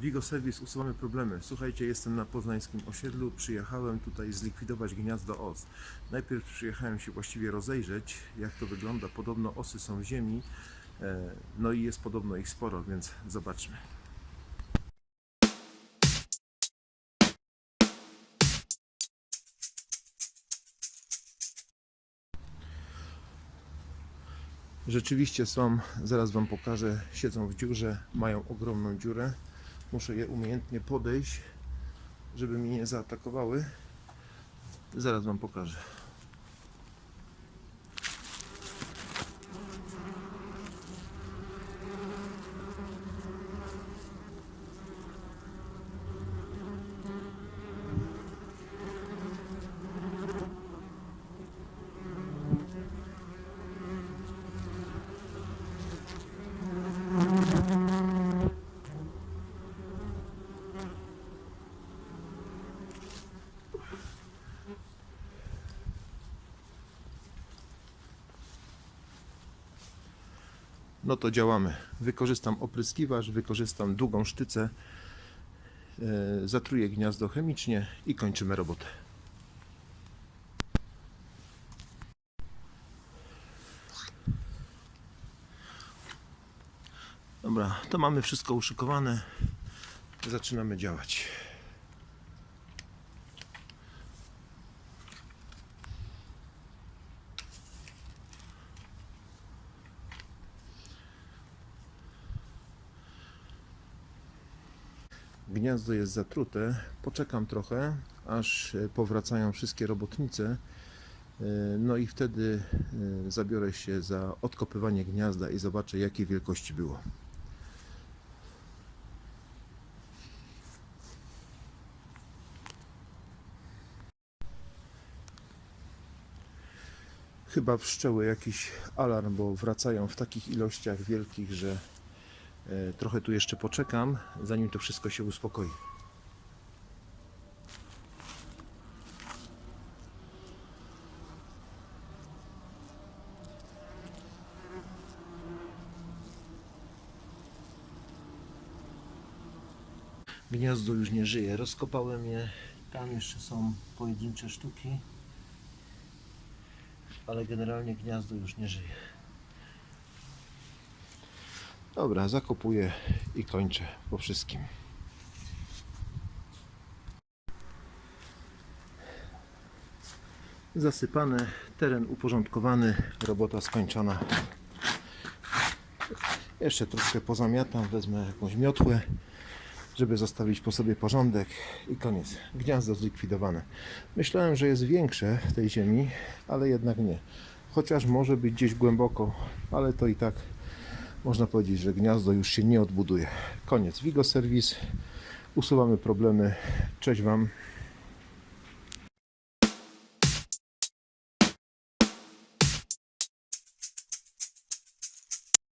Wigo Serwis, usuwamy problemy. Słuchajcie, jestem na poznańskim osiedlu. Przyjechałem tutaj zlikwidować gniazdo os. Najpierw przyjechałem się właściwie rozejrzeć, jak to wygląda. Podobno osy są w ziemi, e, no i jest podobno ich sporo, więc zobaczmy. Rzeczywiście są, zaraz Wam pokażę, siedzą w dziurze, mają ogromną dziurę. Muszę je umiejętnie podejść, żeby mnie nie zaatakowały. Zaraz Wam pokażę. No to działamy. Wykorzystam opryskiwacz, wykorzystam długą sztycę, e, zatruję gniazdo chemicznie i kończymy robotę. Dobra, to mamy wszystko uszykowane. Zaczynamy działać. Gniazdo jest zatrute. Poczekam trochę, aż e, powracają wszystkie robotnice. E, No i wtedy e, zabiorę się za odkopywanie gniazda i zobaczę, jakiej wielkości było. Chyba wszczęły jakiś alarm, bo wracają w takich ilościach wielkich, że Trochę tu jeszcze poczekam, zanim to wszystko się uspokoi. Gniazdo już nie żyje. Rozkopałem je. Tam jeszcze są pojedyncze sztuki. Ale generalnie gniazdo już nie żyje. Dobra, zakopuję i kończę po wszystkim. Zasypane, teren uporządkowany, robota skończona. Jeszcze troszkę pozamiatam, wezmę jakąś miotłę, żeby zostawić po sobie porządek i koniec. Gniazdo zlikwidowane. Myślałem, że jest większe w tej ziemi, ale jednak nie. Chociaż może być gdzieś głęboko, ale to i tak można powiedzieć, że gniazdo już się nie odbuduje. Koniec. Wigo Serwis. Usuwamy problemy. Cześć Wam.